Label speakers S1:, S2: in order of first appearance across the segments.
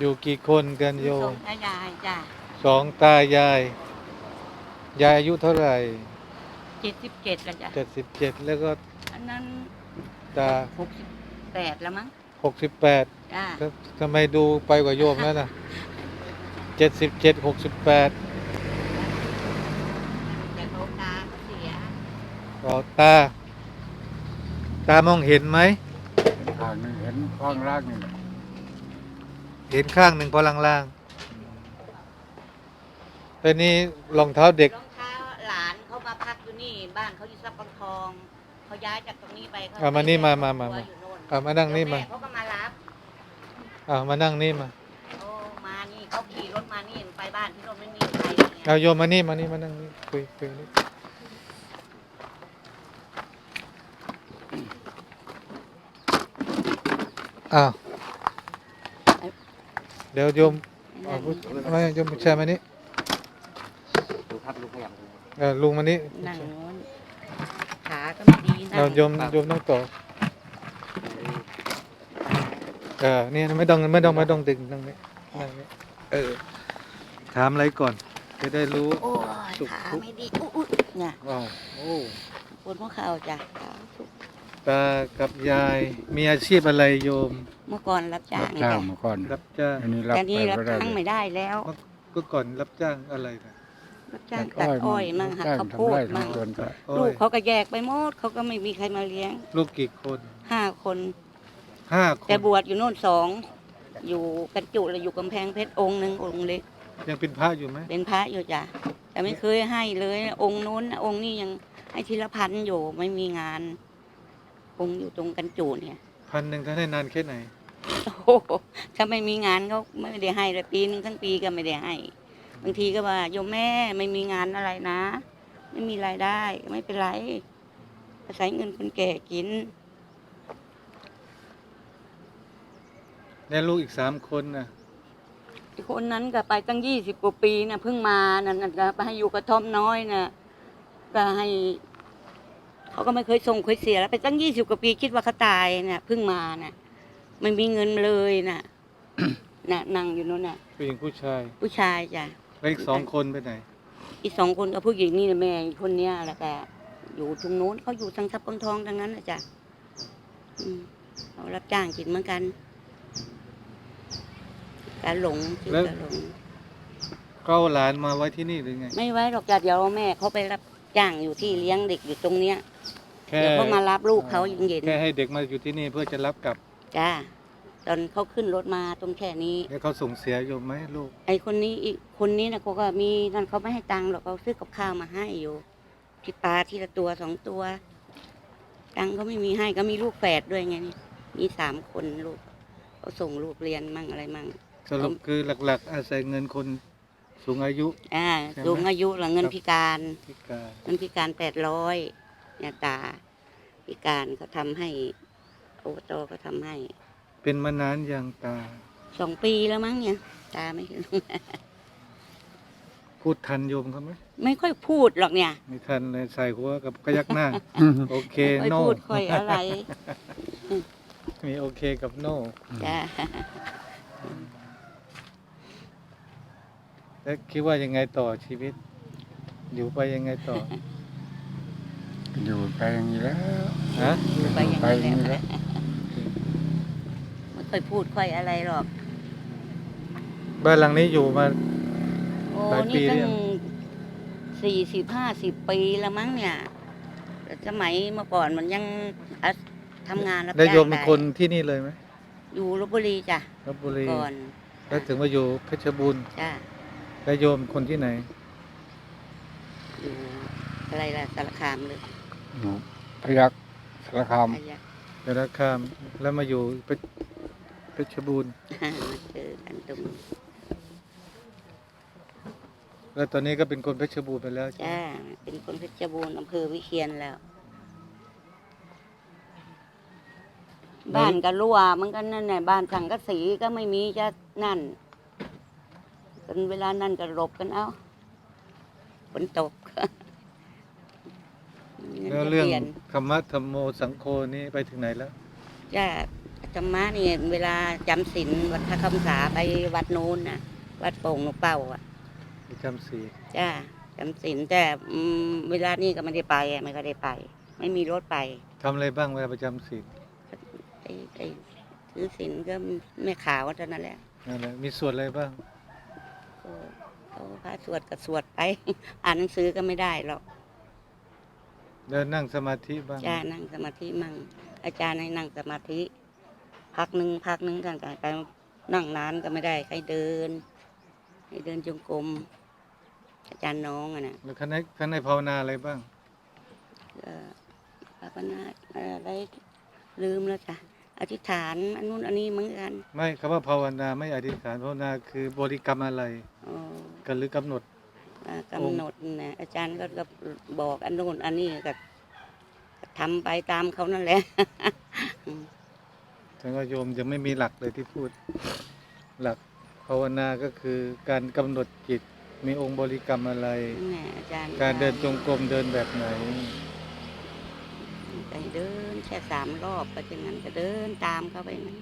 S1: อยู่กี่คนกันโย
S2: ส่
S1: ม
S2: งตายายจ้ะ
S1: สองตายาย ยายอายุเท่าไหร่
S2: เจ็ดสิบเจ็ดละจ้ะ
S1: เจ็ดสิบเจ็ดแล้วก็
S2: อันนั้น
S1: ตา
S2: หกสิบแปดแล้วมั้ง
S1: หกสิบแปด
S2: จ้ะ
S1: ทำไมดูไปกว่าโยมแล้วนะเจ็ดสิบเจ็ดหกสิบแปด
S2: แต่โลกาเขาเสีย
S1: ต่อตา ตามองเห็นไหม
S3: ทางนี้เห็นข้างล่างนี่แหละ
S1: เห็นข้างหนึ่งพอล่างๆแต่นี่รองเท้าเด็ก
S2: รองเท้าหลานเขามาพักอยู่นี่ บ้านเขาอยู่ซับปองทองเขาย้ายจากตรงนี้ไปเข
S1: เอามานี่มามามา
S2: ไป
S1: มา
S2: อยู่โน่น
S1: เอามานั่งนี่มา
S2: เดี๋ยวแเขาก็มารับ
S1: อ่ามานั่งนี่มา
S2: โอ้มานี่เขาขี่รถมานี่ไปบ้านที่เราไม่มีใคร
S1: เอาโยมมานี่มานี่มานั่งนี่คุยคุยนี่อ้าว เดี๋ยวโยมเอาผู้ไม่โยมผู้ชายมานี่
S3: ดูครับลูกขยับ
S1: เออลุงมานี่
S2: นั่งโน้นขาก็ไม่ดีนั่
S1: เรา
S2: ง
S1: โยมโยมต้องต่อเออนี่ไม่ต้องไม่ต้องไม่ต้องดึงนั่งนี่นั่งนี่เออถามอะไรก่อน จะได้รู้
S2: โอ้ย
S1: สุข
S2: ขา
S1: ทุกข์
S2: ไม่ดีอุ๊ยอุ๊ยเนี่ย
S1: ว้าวโอ้
S2: ปวดหัวเข่าจ้ะขาทุก
S1: ตากับยาย มีอาชีพอะไรโยม
S2: เมื่อก่อนรับจ้าง
S3: จ้าง
S2: จ้ะ
S3: มาก่อน
S1: รับจ้าง
S3: อันนี้รับ
S2: แต่นี่
S3: ไป
S2: รับ
S3: ก็ได้
S2: จ้าง
S3: เลย
S2: ไม่ได้แล้ว
S1: ก็ก่อนรับจ้างอะไรนะ
S2: รับจ้างตัดอ้อยมั่งหัก
S3: จ้าง
S2: ข้าวโพ
S3: ทำไร่
S2: ดมั่ง
S3: ทำสวนก็
S1: โอ้
S2: ลู
S1: ย
S2: กเขาก็แยกไปหมดเขาก็ไม่มีใครมาเลี้ยง
S1: ลูกกี่คน
S2: ห้าคน
S1: ห้าค
S2: แต่
S1: น
S2: บวชอยู่โน่นสอง อยู่กันจุแล้วอยู่กำแพงเพชรองค์หนึ่งองค์เล็ก
S1: ยังเป็นพระอยู่ไหม
S2: เป็นพระอยู่จ้ะแต่ไม่เคยให้เลย องค์นู้น องค์นี้ยังให้ทีละพันอยู่ไม่มีงาน องค์อยู่ตรงกันจุเนี่ย
S1: พันหนึ่งท่านให้นานแค่ไหน
S2: โอ้โหถ้าไม่มีงานเขาไม่ได้ให้เลยปีนึงทั้งปีก็ไม่ได้ให้ บางทีก็ว่าโยมแม่ไม่มีงานอะไรนะ ไม่มีรายได้ไม่เป็นไรอาศัยเงินคนแก่กิน
S1: แล้วลูกอีกสามคนนะ
S2: อีกคนนั้นก็ไปตั้งยี่สิบกว่าปีนะเพิ่งมานั่นน่ะก็ไปให้อยู่กระท่อมน้อยนะก็ให้ เขาก็ไม่เคยส่งเคยเสียแล้วไปตั้งยี่สิบกว่าปีคิดว่าเขาตายนะเพิ่งมานะไม่มีเงินเลยนะน่ะนั่งอยู่นู้นน่ะ
S1: ผู้หญิงผู้ชาย
S2: ผู้ชายจ้ะ
S1: แล้วอีกสองคนไปไหน
S2: อีกสองคนกับผู้หญิงนี่นะแม่อีกคนเนี้ยแล้วก็อยู่ตรงนู้นเขาอยู่ทางทับกองทองดังนั้นนะจ๊ะอืมเขารับจ้างกินเหมือนกันการหลงชื่อการหลง
S1: ก็เอาหลานมาไว้ที่นี่หรือไง
S2: ไม่ไว้หรอกจ้ะเดี๋ยวแม่เขาไปรับจ้างอยู่ที่เลี้ยงเด็กอยู่ตรงเนี้ย
S1: แค่
S2: เดี๋ยวเขามารับลูกเขาเย็น
S1: แค่ให้เด็กมาอยู่ที่นี่เพื่อจะรับกลับ
S2: ๆจ้าตอนเขาขึ้นรถมาตรงแค่นี้
S1: แล้วเขาส่งเสียโยมไหมลูก
S2: ไอ้คนนี้อีกคนนี้นะเขาก็มีนั่นเขาไม่ให้ตังค์หรอกเขาซื้อกับข้าวมาให้อยู่ ที่ปลาทีละตัวสองตัว ตังค์เขาไม่มีให้ก็มีลูกแฝดด้วยไงนี่มีสามคนลูกเขาส่งลูกเรียนมั่งอะไรมั่ง
S1: สรุปคือหลักๆ อาศัยเงินคนสูงอายุ
S2: อ่า
S1: ใช่ไหม
S2: สูงอายุหลังเงินพิการ
S1: พิการ
S2: เงินพิการแปดร้อย เนี่ยตาพิการเขาทำให้อบตก็ทำให้
S1: เป็นมานานอย่างตา
S2: สองปีแล้วมั้งเนี่ย ตาไม่
S1: พูดทันโยมเขาไหม
S2: ไม่ค่อยพูดหรอกเนี่ย
S1: ไม่ทันเลยใส่หัวกับกระยักหน้า โอเค
S2: ไม่ค่อย
S1: โน่
S2: พูดค่อยอะไร
S1: มีโอเคกับโน่
S2: จ้า
S1: แล้วคิดว่ายังไงต่อชีวิต อยู่ไปยังไงต่อ
S3: อยู่ไปอย่างนี้แล้ว
S1: ฮะ
S2: อยู่ไปอย่าง
S3: ไป
S2: นี้
S3: อย่างนี้
S2: แห
S3: แล้
S2: ละ
S3: ว
S2: ไม่ค่อยพูดค่อยอะไรหรอก
S1: บ้านหลังนี้อยู่มา
S2: โอ้
S1: หลายปี
S2: นี่ตั้
S1: หรือยัง
S2: งสี่สิบห้าสิบปีแล้วมั้งเนี่ยแต่สมัยเมื่อก่อนมันยังอะทำงานรับ
S1: ได้
S2: จ้าง
S1: โยมเป็น
S2: ได้
S1: คนที่นี่เลยไหม
S2: อยู่ลบบุรีจ้ะ
S1: ลบบุรี
S2: ก่อน
S1: แล้วถึงมาอยู่เพชรบูรณ์
S2: จ้ะ
S1: แล้วโยมคนที่ไหน
S2: อยู่อะไรล่ะสารคามเลย
S3: อยู่ พยักสารคาม
S2: อายะ
S1: เดรัคาม แล้วมาอยู่เพชรเพชรบูรณ์
S2: มาเจอกันตรง
S1: แล้วตอนนี้ก็เป็นคนเพชรบูรณ์ไปแล้วใช่ไหม
S2: จ้าเป็นคนเพชรบูรณ์อำเภอวิเชียนแล้ว บ้านก็รั่วเหมันก็นั่นแหละบ้านสังกะสีก็ไม่มีจะนั่นกันเวลานั่นก็หลบกันเอาฝนตก
S1: แล้วเรื่อง
S2: งินจะปยน
S1: ธรรมะธรรมโมสังโฆนี่ไปถึงไหนแล้ว
S2: จ้าอาธรรมะนี่เวลาจำศีลวัดพระคำสาไปวัดโน้นนะวัดโป่งนกเป่าอะ
S1: ประจำศีล
S2: จ้าจำศีลแต่อืมเวลานี่ก็ไม่ได้ไปอะไม่ก็ได้ไป ไม่มีรถไป
S1: ทำอะไรบ้างเวลาประจำศีล
S2: ไอ้ไอ้ถือศีลก็แม่ขาวเท่านั้นแหละ
S1: นั่นแหละมีส่วนอะไรบ้าง
S2: ก็เขาพระสวดก็สวดไป อ่านหนังสือก็ไม่ได้หรอก
S1: เดินนั่งสมาธิบ้าง
S2: จ้านั่งสมาธิมั่งอาจารย์ให้นั่งสมาธิ พักหนึ่งพักหนึ่งท่านก็ไปนั่งนานก็ไม่ได้ให้เดิน ให้เดินจงกรมอาจารย์น้องอะนะ
S1: แล้วข้างในข้างในภาวนาอะไรบ้าง
S2: ก็ภาวนาอะไรลืมแล้วจ้ะอธิษฐานอันนู้นอันนี้เหมือนกัน
S1: ไม่คำว่าภาวนาไม่อธิษฐานภาวนาคือบริกรรมอะไร
S2: อ๋อ
S1: กันหรือกำหนด
S2: อ่า กำหนดนะอาจารย์ก็ก็บอกอันนู้นอันนี้ก็ทำไปตามเขานั่นแหละ
S1: ฉันก็โยมยังไม่มีหลักเลยที่พูด หลักภาวนาก็คือการกำหนดจิตมีองค์บริกรรมอะไร
S2: แม่อาจารย์
S1: การเดินจงกรมเดินแบบไหน
S2: ไปเดินแค่สามรอบก็อย่างนั้นก็เดินตามเขาไปนั้น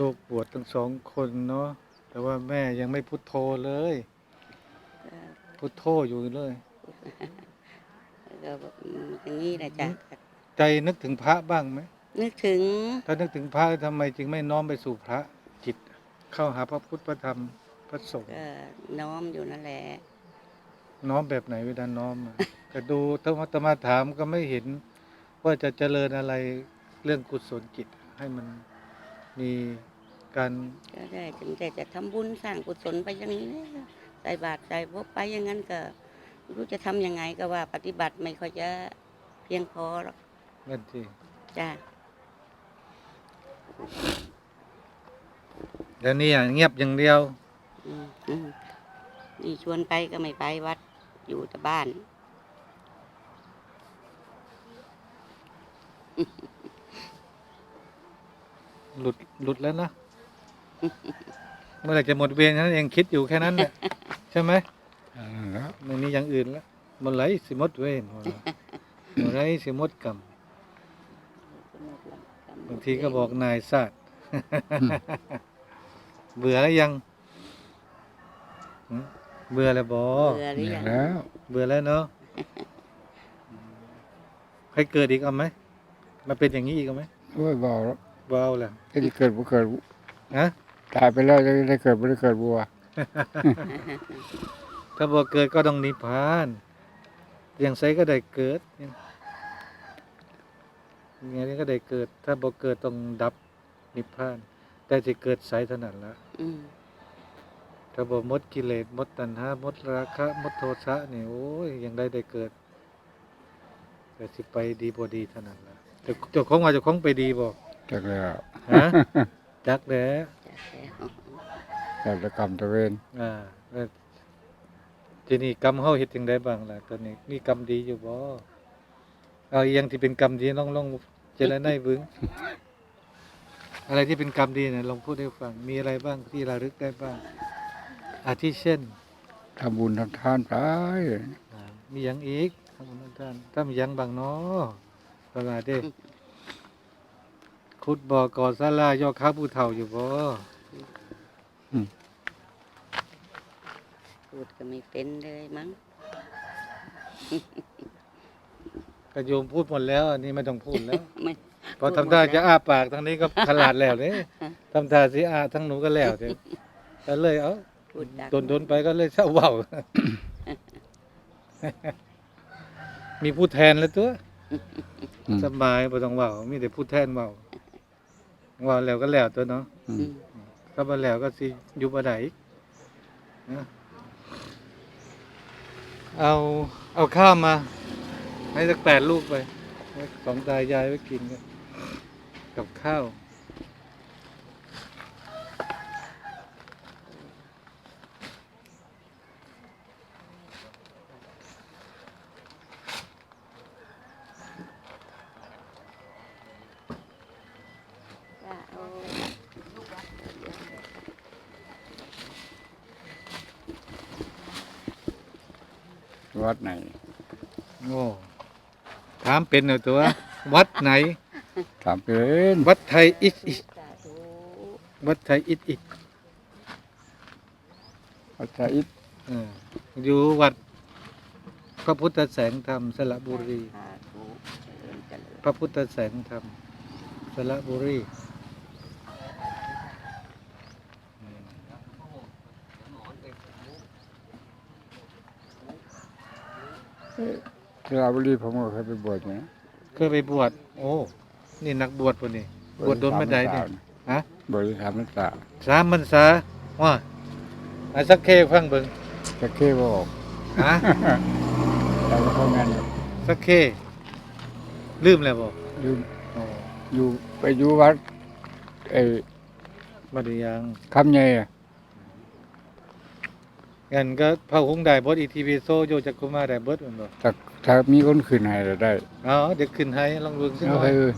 S1: ลูกบวชทั้งสองคนเนาะแต่ว่าแม่ยังไม่พุทโธเลย พุทโธอยู่เลย
S2: ก็อย่างนี้แหละจ้ะ
S1: ใจนึกถึงพระบ้างไหม
S2: นึกถึง
S1: ถ้านึกถึงพระทำไมจึงไม่น้อมไปสู่พระจิต เข้าหาพระพุทธพระธรรมพระสงฆ์
S2: ก็น้อมอยู่นั่นแหละ
S1: น้อมแบบไหนเวลาน้อมอะก็ดูถ้ามาตมาถามก็ไม่เห็น ว่าจะเจริญอะไรเรื่องกุศลจิตให้มัน มีการ
S2: ก็ได้ถึงแต่จะทำบุญสร้างกุศลไปอย่างนี้นะใส่บาตรใส่พบไปอย่างนั้นก็ไม่รู้จะทำยังไงก็ว่าปฏิบัติไม่ค่อยจะเพียงพอหรอก
S1: นั่นสิ
S2: จ้ะ
S1: แล้วนี่อย่างเงียบอย่างเดียว
S2: อืมอืมนี่ชวนไปก็ไม่ไปวัดอยู่แต่บ้าน
S1: หลุดหลุดแล้วนะ เมื่อไหร่จะหมดเวรแค่นั้นเองคิดอยู่แค่นั้นแหละใช่ไหม
S3: อันนั้นแล้ว
S1: ไม่มีอย่างอื่นแล้วเมื่อไหรสิหมดเวรว่าเมื่อไหรสิหมดกรรมบางทีก็บอกนายศาสตร์เบื่อแล้วยังหืมเบื่อแล้วบอ
S2: เบื่อหรือ
S3: เนี่ย
S2: ยัง
S3: แล้ว
S1: เบื่อแล้วเนาะใครเกิดอีกเอาไหมมาเป็นอย่างนี้อีกเอาไหม
S3: โอ้ยบอกแล้ว
S1: เบาแล้ว
S3: จะได้เกิดบ่เกิด
S1: ฮะ
S3: ตายไปแล้วจะได้เกิดบ่ได้เกิดบัว
S1: ถ้าบ่เกิดก็ต้องนิพพานอย่างไสก็ได้เกิดอย่างนี้ก็ได้เกิด ถ้าบ่เกิดต้องดับนิพพาน แต่จะเกิดไสเท่านั้นละ
S2: อืม
S1: ถ้าบ่หมดกิเลสหมดตัณหาหมดราคะหมดโทสะนี่โอ้ยยังได้ได้เกิดแต่สิไปดีบ่ดีเท่านั้นละแต่เจ้าของว่าเจ้าของไปดีบ่
S3: จักแล้ว
S1: ฮะจักแหล้
S2: จ้ะแล้ว
S3: แต่ละกรรมตะเวน
S1: อ่าแล้วทีนี้กรรมเฮาเฮ็ดจังไดบ้างล่ะตอนนี้มีกรรมดีอยู่บ่เอาอีหยังที่เป็นกรรมดีลองลองเจรไนเบึงอะไรที่เป็นกรรมดีเนี่ยลองพูดให้ฟัง มีอะไรบ้างที่ระลึกได้บ้าง อาทิเช่น
S3: ทำบุญทำทานไป
S1: อ่ามีหยังอีกทำบุญทำทานถ้ามีหยังบางเนาะประมาณเด้ ขุดบ่อก่อศาลายอค้าผู้เฒ่าอยู่บ่
S2: พูดก็ไม่เป็นเลยมั้ง
S1: กระโยมพูดหมดแล้วอันนี้ไม่ต้องพูดแล้ว
S2: ไม่
S1: พอทำท่าจะอ้าปากทางนี้ก็ขลาดแล้วเนี่ยทำท่าสิอ้าทั้งหนูก็แล้วเดี๋ยวก็เลยเอา
S2: พูดดัก
S1: โดนโดนๆไปก็เลยเศร้าเบา มีผู้แทนแล้วตัว
S3: อืม
S1: สบายบ่ต้องเบามีแต่ผู้แทนเบา เบาแล้วก็แล้วตัวเนาะ
S3: อื
S2: อื
S3: ม
S2: ม
S1: ถ้าบ่แล้วก็สิอยู่บ่ได้อีกนะเอาเอาข้าวมา ให้สักแปดลูกไปไว้สองตายายไว้กินกันกับข้าว
S2: จ้ะเอา
S3: วัดไหน
S1: โอ้ถามเป็นเอาตัว วัดไหน
S3: ถามเป็น
S1: วัดไทยอิดอิด
S2: สาธุ
S1: วัดไทยอิดอิด
S3: อาจารย์อิฐ
S1: เอออยู่วัด พระพุทธแสงธรรมสระบุรี
S2: สาธุเจริญเจริญ
S1: พระพุทธแสงธรรมสระบุรี
S3: สระบุรีผมก็เคยไปบวชนะ
S1: เคยไปบวชโอ้ นี่นักบวชปะนี่บวชโดนไม่ได้เนี่ยฮะ
S3: บวชสามพรรษา
S1: สามมันษาว่าอาสักเคฟังเบิ่ง
S3: จะเก้บอก
S1: ฮะ
S3: แต่ไม่เข้าแม่น
S1: สักเคลืมแล้วบ่
S3: อยู่
S1: อ๋อ
S3: อยู่ไปอยู่วัดไอ้
S1: บัดนี้ยัง
S3: คำใหญ่อะ
S1: งั้นก็พระคงได้บดอีทีวีโซโยจักกุมาได้เบิดแม่นบ่
S3: ถ้าถ้ามีคนขึ้นให้ก็ได้
S1: เอาเดี๋ยวขึ้นให้ลองเบิ่งซิห
S3: เอา
S1: น่อ
S3: ไป
S1: ย
S3: เอ้ย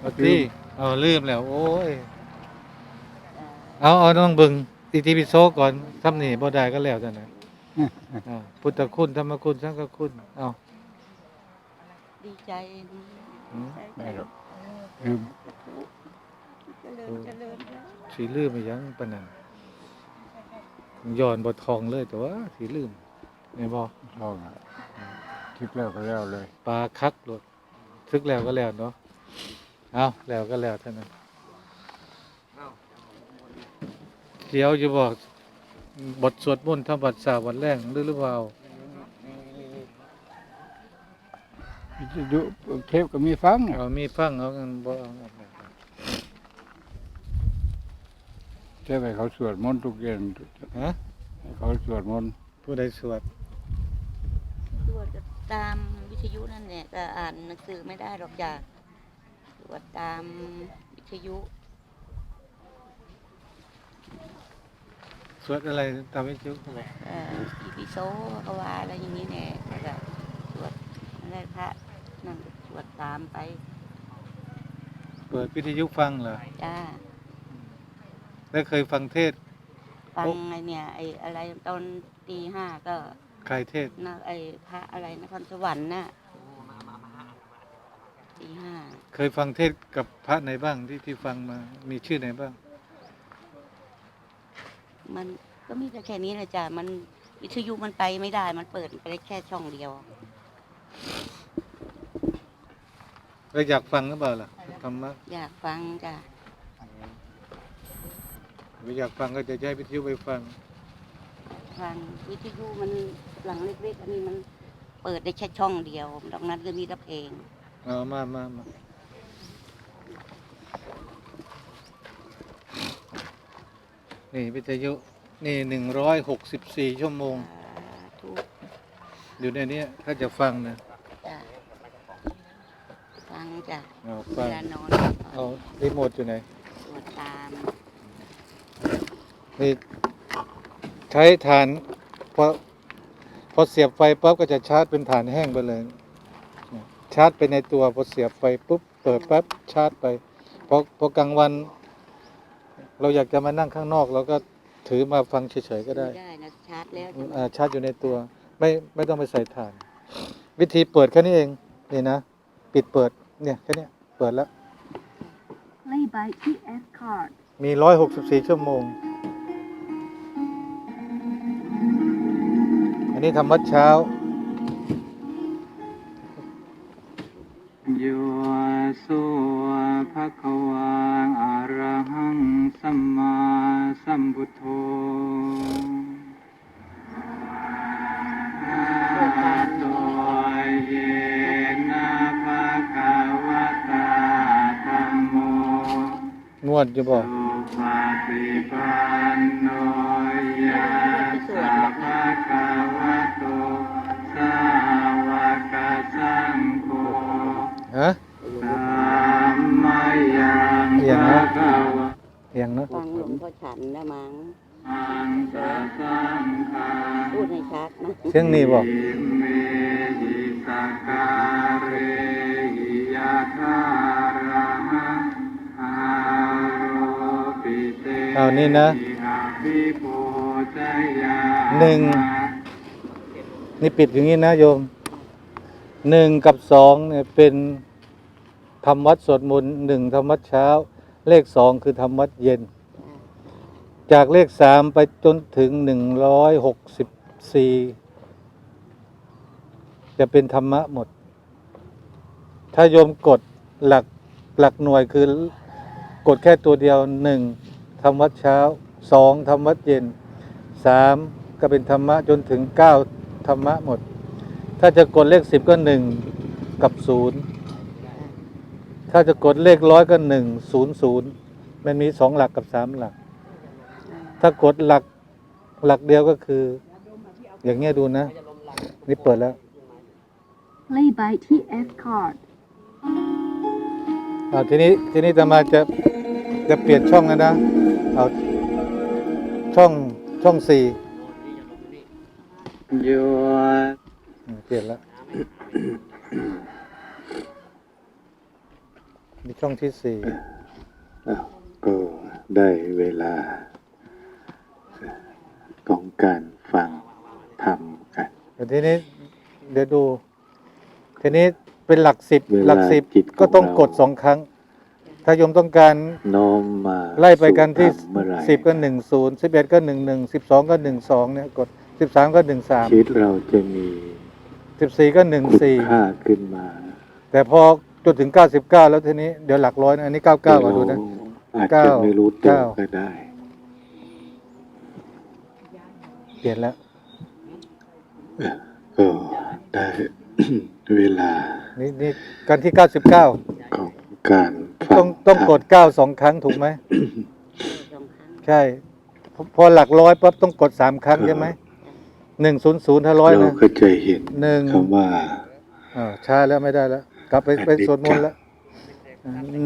S1: เอาสิเอาลืมแล้ว โอ้ย เอาเอาน้องเบิ่งอีทีวีโซก่อนทำนี่บ่ได้ก็แล้วจังได๋อ่าพุทธคุณธรรมคุณสังฆคุณเอา
S2: ดีใจ
S1: อืม
S3: ไม่หรอกคือ
S2: เจริญเจริญนะ
S1: สิลืมไปยังปานนั้น ย้อนบ่ทองเลยตัวสิลืมแม่นบ่
S3: ท้องอะคิดแล้วก็แล้วเลย
S1: ปลาคักโลดทึกแล้วก็แล้วเนาะเอาแล้วก็แล้วเท่านั้นเดี๋ยวจะบอกบทสวดมนต์ทำบัดสาวันแรงหรือหรือเปล่า
S3: วิทยุเทปก็มีฟังอะ
S1: เอามีฟังเอากันบ่เอา เอาเอา
S3: เทปให้เขาสวดมนต์ทุกเย็น
S1: ฮะ
S3: ให้เขาสวดมนต์
S1: ผู้ใดสวด
S2: ตรวจก็ตามวิทยุนั่นแหละก็อ่านหนังสือไม่ได้หรอกจ้ะตรวจตามวิทยุ
S1: สวดอะไรตามวิทยุเขาบอก
S2: เอ่ออีพิโซก็ว่าอะไรอย่างนี้แน่แล้วก็ตรวจอะไรพระนั่นก็ตรวจตามไป
S1: เปิดวิทยุฟังเหรอ
S2: จ้า
S1: แล้วเคยฟังเทศน์
S2: ฟังไอเนี่ยไออะไรตอนตีห้าก็
S1: ใครเทศน์
S2: นะไอพระอะไรนครสวรรค์น่ะตีห้า
S1: เคยฟังเทศน์กับพระไหนบ้างที่ที่ฟังมามีชื่อไหนบ้าง
S2: มันก็มีแต่แค่นี้แหละจ้ะมันวิทยุมันไปไม่ได้ มันเปิดไปได้แค่ช่องเดียว
S1: แล้วอยากฟังหรือเปล่าล่ะธรรมะ
S2: อยากฟังจ้ะ
S1: ไม่อยากฟังก็จะใช้วิทยุไปฟัง
S2: ฟังวิทยุมันหลังเล็กๆอันนี้มันเปิดได้แค่ช่องเดียวตรงนั้นก็มีแต่เพลง
S1: เอามามามานี่วิทยุนี่หนึ่งร้อยหกสิบสี่ชั่วโมง
S2: สาธุ
S1: อยู่ในเนี้ยถ้าจะฟังนะ
S2: จ้ะฟังจ้ะ
S1: เอา
S2: เว
S1: ฟัง
S2: ลานอน
S1: เอารีโมทอยู่ไหน
S2: ตรวจตาม
S1: นี่ใช้ฐานพอพอเสียบไฟปั๊บก็จะชาร์จเป็นฐานแห้งไปเลย ชาร์จไปในตัวพอเสียบไฟปุ๊บเปิดปั๊บชาร์จไปพอพอกลางวัน เราอยากจะมานั่งข้างนอกเราก็ถือมาฟังเฉยๆก็ได้
S2: ไม่ได้นะชาร์จแล้วจะ
S1: อ่าชาร์จอยู่ในตัว ไม่ไม่ต้องไปใส่ถ่าน วิธีเปิดแค่นี้เองนี่นะปิดเปิดเนี่ยแค่เนี้ยเปิดแล้ว
S4: Play by ES Card.
S1: มีร้อยหกสิบสี่ชั่วโมง นนี้ทำวัดเช้า
S3: โยสุภะคะวังอะระหังสัมมาสัมพุทโธอะโตเยนะภะคะวะตาธัมโม
S1: นวดอยู่บ่
S3: สุป
S1: เอียงเนอะ
S2: ฟังหลวงพ่อฉันได้มั้ง
S3: อังสะสังฆัง
S2: พูดให้ชัดนะ
S1: เสียงนี่บ่
S3: อิเมหิสกการเรหิยะคาระหะอาโรปิเต
S1: เอานี่นะ
S3: หิอาภิปูชยา
S1: หนึ่งนี่ปิดอย่างนี้นะโยมหนึ่งกับสองเนี่ยเป็นทำวัดสวดมนต์หนึ่งทำวัดเช้า เลขสองคือทำวัดเย็น จากเลขสามไปจนถึงหนึ่งร้อยหกสิบสี่จะเป็นธรรมะหมด ถ้าโยมกดหลักหลักหน่วยคือกดแค่ตัวเดียวหนึ่งทำวัดเช้าสองทำวัดเย็นสามก็เป็นธรรมะจนถึงเก้าธรรมะหมด ถ้าจะกดเลขสิบก็หนึ่งกับศูนย์ ถ้าจะกดเลขร้อยก็หนึ่งศูนย์ศูนย์มันมีสองหลักกับสามหลัก ถ้ากดหลักหลักเดียวก็คือ อย่างเงี้ยดูนะ นี่เปิดแล้ว
S4: Play by TF card.
S1: เอาทีนี้ทีนี้จะมาจะจะเปลี่ยนช่องแล้วนะเอาช่องช่องสี่
S3: โย
S1: อืมเปลี่ยนแล้ว มีช่องที่สี่
S3: อ้าวก็ได้เวลาของการฟังทำกัน
S1: แต่ทีนี้เดี๋ยวดู ทีนี้เป็นหลักสิบ
S3: เวลา
S1: หลักสิบ
S3: จิตของ
S1: ก็ต้อง
S3: เรา
S1: กดสองครั้ง ถ้าโยมต้องการ
S3: น้อมมา
S1: ไล่ไปกันที่
S3: สู่ธรรมเมื่อไหร่
S1: สิบก็หนึ่งศูนย์สิบเอ็ดก็หนึ่งหนึ่งสิบสองก็หนึ่งสองเนี่ยกดสิบสามก็หนึ่งสาม
S3: ชีวิตเราจะมี
S1: สิบสี่ก็หนึ่ง
S3: คุณ
S1: สี่
S3: ค่าขึ้นมา
S1: แต่พอ จนถึงเก้าสิบเก้าแล้วทีนี้เดี๋ยวหลักร้อยนะอันนี้เก้าเก้าก็ดูนะ
S3: อาจ
S1: เก้า
S3: จะไม่รู้ตัว
S1: เก้า
S3: ก็ได้
S1: เปลี่ยนแล้ว
S3: ก็ได้เวลา
S1: นี่นี่กันที่เก้าสิบเก้า
S3: ของการฟั
S1: ต้องต้องกดเก้าสองครั้งถูกไหม
S2: สองครั้ง
S1: ใช่พอพอหลักร้อยปั๊บต้องกดสามครั้งใช่ไหมหนึ่งศูนย์ศูนย์ถ้าร้อย
S3: เรา
S1: นะ
S3: ก็จะเห็น
S1: หนึ่ง
S3: คำว่า
S1: อ่าช้าแล้วไม่ได้แล้ว กลับไปไปสวดมนต์แล้ว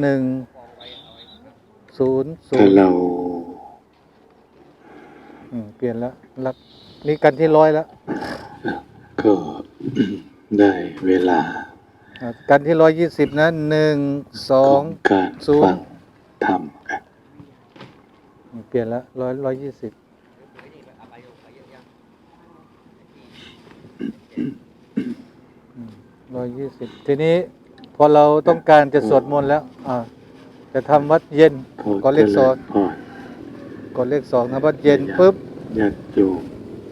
S1: หนึ่งศูนย์ศู
S3: ถ้าน
S1: ย์
S3: เรา
S1: อืมเปลี่ยนแล้วหลักนี่กันที่ร้อยแล้ว
S3: ก็ได้เวลา
S1: อ่ากันที่ร้อยยี่สิบนะหนึ่งสอ
S3: ของงการ
S1: ศูนย์
S3: ฟังทำกัน
S1: เปลี่ยนแล้วร้อยร้อยยี่สิบ ร้อยยี่สิบทีนี้พอเราต้องการจะสวดมนต์แล้ว อ่า จะทำวัดเย็น
S3: ขอ
S1: ก็เลขสอง
S3: พร
S1: กดเลขสองทำวัดเย็นปุ๊บ
S3: ญาติโยม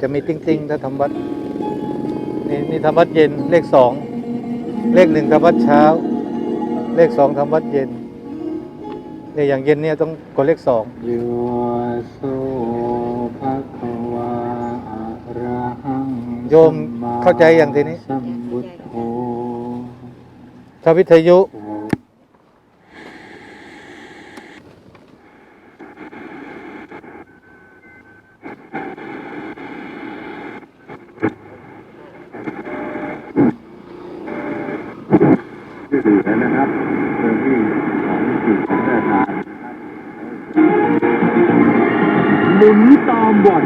S1: จะมีติ้งติ้งๆถ้าทำวัดนี่นี่ทำวัดเย็นเลขสองเลขหนึ่งทำวัดเช้า เลขสองทำวัดเย็นเนี่ยอย่างเย็นเนี่ยต้องกดเลขสอง
S3: โยโสภะคะวาอะระหัง
S1: โยมเข้าใจอย่างทีนี้
S3: สัมพุทโธ
S1: ถ้าวิทยุ
S3: ที่สี่แล้วนะครับเรื่องที่ของสี่ของราชการหมุนตามวัน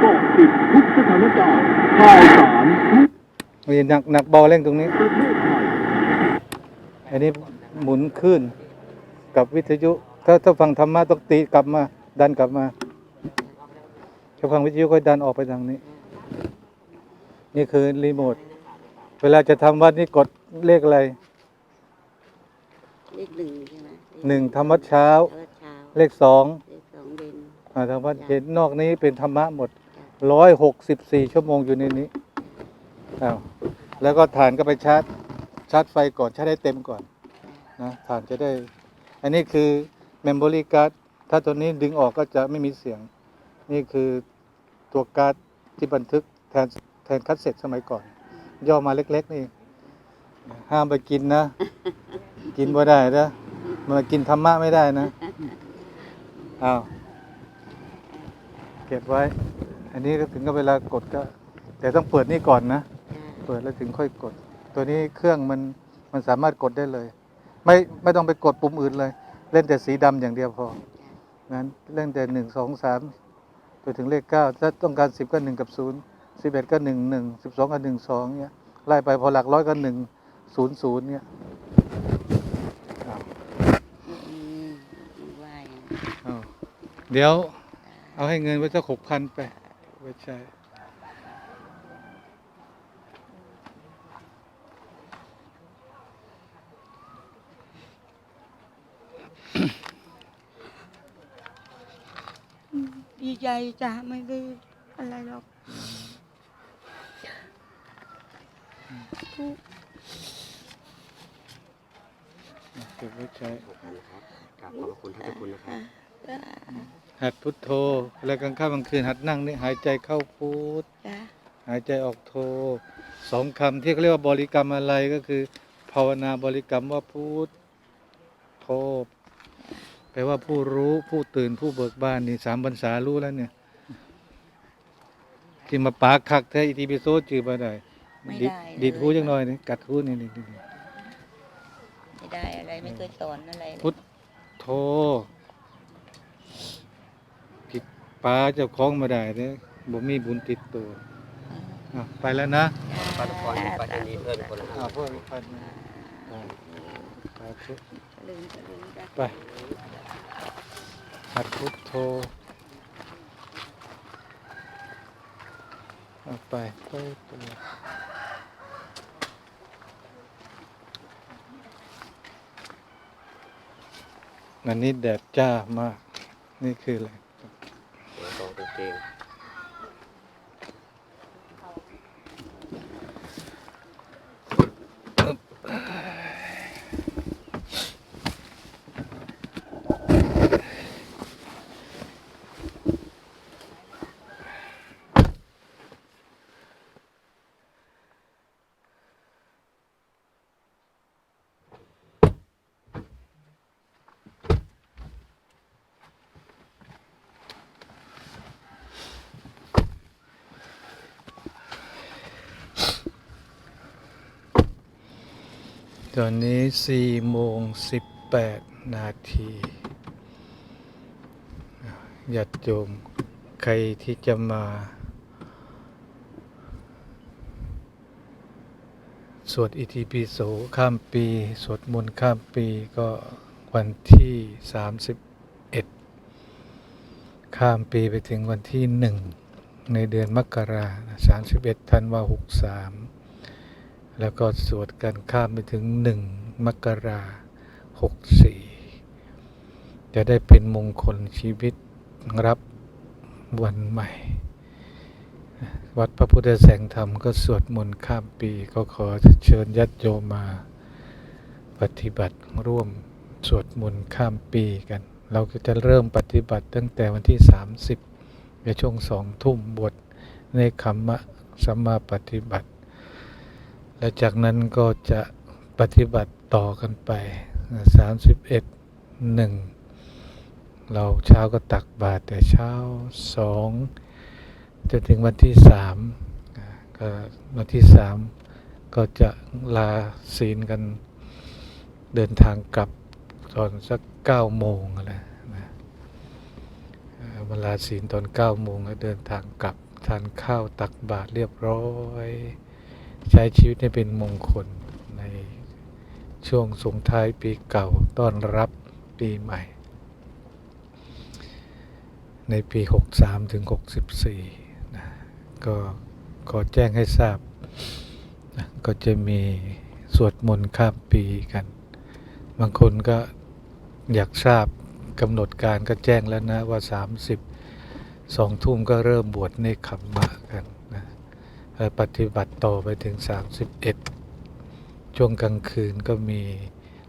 S3: เกาะติดทุกสถานการณ์ข่าวสารทุก
S1: มีหนักหนักเบาเร่งตรงนี้
S3: ประเทศไทย
S1: อันนี้หมุนขึ้นกับวิทยุ ถ้าถ้าฟังธรรมะต้องตีกลับมา ดันกลับมาถ้าฟังวิทยุก็ดันออกไปทางนี้ นี่คือรีโมท เวลาจะทำวัดนี่กดเลขอะไร
S2: เลขหนึ่งใช่ไหม
S1: หนึ่งทำวัดเช้า
S2: ทำวัดเช้า
S1: เลขสอง
S2: เลขสองเด่น
S1: อ่าทำวัดเย็นนอกนี้เป็นธรรมะหมดร้อยหกสิบสี่ชั่วโมงอยู่ในนี้อ้าวแล้วก็ฐานก็ไปชาร์จ ชาร์จไฟก่อนชาร์จให้เต็มก่อนนะฐานจะได้ อันนี้คือ memory card ถ้าตัวนี้ดึงออกก็จะไม่มีเสียง นี่คือตัวการ์ดที่บันทึกแทนแทนคัสเซ็ตสมัยก่อน ย่อมาเล็ก ๆ นี่ ห้ามไปกินนะ กินบ่ได้นะมากินธรรมะไม่ได้นะอ้าวเก็บไว้ อันนี้ก็ถึงก็เวลากดก็ แต่ต้องเปิดนี่ก่อนนะ เปิดแล้วถึงค่อยกด ตัวนี้เครื่องมันมันสามารถกดได้เลย ไม่ไม่ต้องไปกดปุ่มอื่นเลย เล่นแต่สีดำอย่างเดียวพองั้นเล่นแต่หนึ่งสองสามไปถึงเลขเก้าถ้าต้องการสิบก็หนึ่งกับศูนย์สิบเอ็ดก็หนึ่งหนึ่งสิบสองก็หนึ่งสองเนี้ยไล่ไปพอหลักร้อยก็หนึ่งศูนย์ศูนย์เนี้ยอ้าว
S2: อืมว่าอย่างนั้น
S1: อ้าวเดี๋ยวเอาให้เงินไว้สักหกพันไปไว้ใช้
S2: ดี ใจจ้ะไม่ได้อะไรหรอกทุก
S1: เก็บไว้ใช้
S5: กราบขอบพระคุณท่านเจ้าคุณนะครับ
S2: จ้ะ
S1: หัดพุทโธแล้วกลางค่ำกลางคืนหัดนั่งนี่หายใจเข้าพุท
S2: จ้ะ
S1: หายใจออกโทสองคำที่เขาเรียกว่าบริกรรมอะไรก็คือ ภาวนาบริกรรมว่าพุทโธ แปลว่าผู้รู้ผู้ตื่นผู้เบิกบานนี่สามภาษารู้แล้วเนี่ย ที่มาปากคักแท้อิติปิโสจือมาได้
S2: ไม่
S1: ดิด
S2: ได้
S1: ดิด
S2: เลย
S1: หูจังหน่อยนี่กัดหูนี่นี่นี่นี่
S2: ไม่ได้อะไรไม่เคยสอนอะไรเลย
S1: พุทโธผิดป้าเจ้าของมาได้เด้บ่มีบุญติดตัวอะไปแล้วนะ
S5: ปาทุกคนปาจะนี้เพื่อนคนละ
S1: อ่าพวกพันไปไปชุ ด
S2: เจริญเจริญจ้ะ
S1: ไปหัดพุทโธเอาไปไปไปอันนี้แดดจ้ามาก นี่คืออะไร
S5: หัวกองกางเกง
S1: ตอนนี้สี่โมงสิบแปดนาทีญาติโยมใครที่จะมา สวดอิติปิโสข้ามปี สวดมนต์ข้ามปีก็วันที่31ข้ามปีไปถึงวันที่หนึ่งในเดือนมกราสามสิบเอ็ดธันวาหกสาม แล้วก็สวดกันข้ามไปถึงหนึ่งมกราหกสี่จะได้เป็นมงคลชีวิตรับวันใหม่ วัดพระพุทธแสงธรรมก็สวดมนต์ข้ามปีก็ขอเชิญญาติโยมมาปฏิบัติร่วมสวดมนต์ข้ามปีกัน เราก็จะเริ่มปฏิบัติตั้งแต่วันที่ 30ในช่วงสองทุ่มบทในคัมมะสัมมาปฏิบัติ แล้วจากนั้นก็จะปฏิบัติต่อกันไป 31หนึ่งเราเช้าก็ตักบาตรแต่เช้าสองจนถึงวันที่สามก็วันที่สามก็จะลาศีลกันเดินทางกลับตอนสักเก้าโมงอะไรนะอ่าเวลาศีลตอนเก้าโมงก็เดินทางกลับทานข้าวตักบาตรเรียบร้อย ใช้ชีวิตให้เป็นมงคลในช่วงส่งท้ายปีเก่าต้อนรับปีใหม่ ในปี 63 ถึง 64นะก็ขอแจ้งให้ทราบนะก็จะมีสวดมนต์ข้ามปีกัน บางคนก็อยากทราบกำหนดการก็แจ้งแล้วนะว่า 30สองทุ่มก็เริ่มบวชในขัมมะกัน นะปฏิบัติต่อไปถึง 31 ช่วงกลางคืนก็มี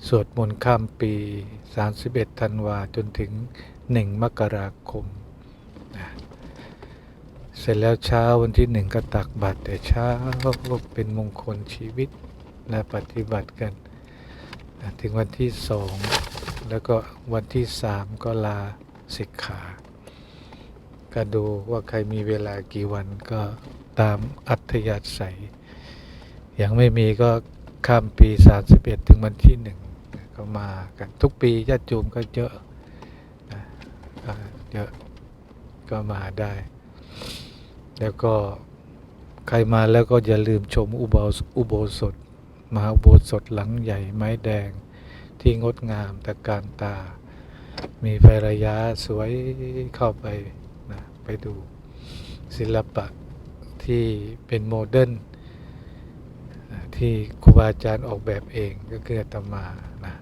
S1: สวดมนต์ข้ามปี 31 ธันวาจนถึง 1 มกราคมนะเสร็จแล้วเช้าวันที่หนึ่งก็ตักบาตรแต่เช้าก็เป็นมงคลชีวิตนะปฏิบัติกันนะถึงวันที่สองแล้วก็วันที่สามก็ลาสิกขา ก็ดูว่าใครมีเวลากี่วันก็ ตามอัธยาศัย ยังไม่มีก็ข้ามปี 31 ถึงวันที่หนึ่งก็มากันทุกปีญาติโยมก็เยอะเยอะก็มาได้ แล้วก็ใครมาแล้วก็อย่าลืมชมอุโบสอุโบสถมหาอุโบสถหลังใหญ่ไม้แดงที่งดงามตะการตา มีไฟระยะสวยเข้าไปนะไปดูศิลปะ ที่เป็นโมเดิร์นที่ครูบาอาจารย์ออกแบบเองก็คืออาตมานะ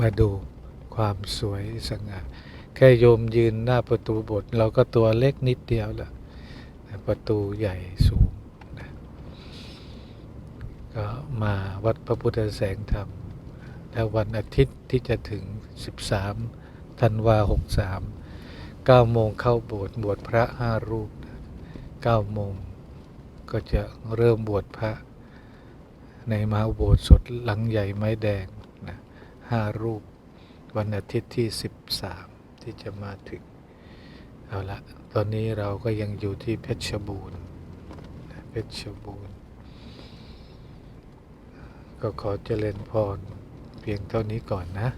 S1: มาดูความสวยสง่าแค่โยมยืนหน้าประตูโบสถ์เราก็ตัวเล็กนิดเดียวแหละประตูใหญ่สูงนะก็มาวัดพระพุทธแสงธรรม แล้ววันอาทิตย์ที่จะถึง 13ธันวา 63 9โมงเข้าโบสถ์บวชพระห้ารูป นะ9โมงก็จะเริ่มบวชพระในมหาโบสถหลังใหญ่ไม้แดงนะห้ารูปวันอาทิตย์ที่ 13 ที่จะมาถึง เอาละตอนนี้เราก็ยังอยู่ที่เพชรบูรณ์เพชรบูรณ์ ก็ขอเจริญพรเพียงเท่านี้ก่อนนะ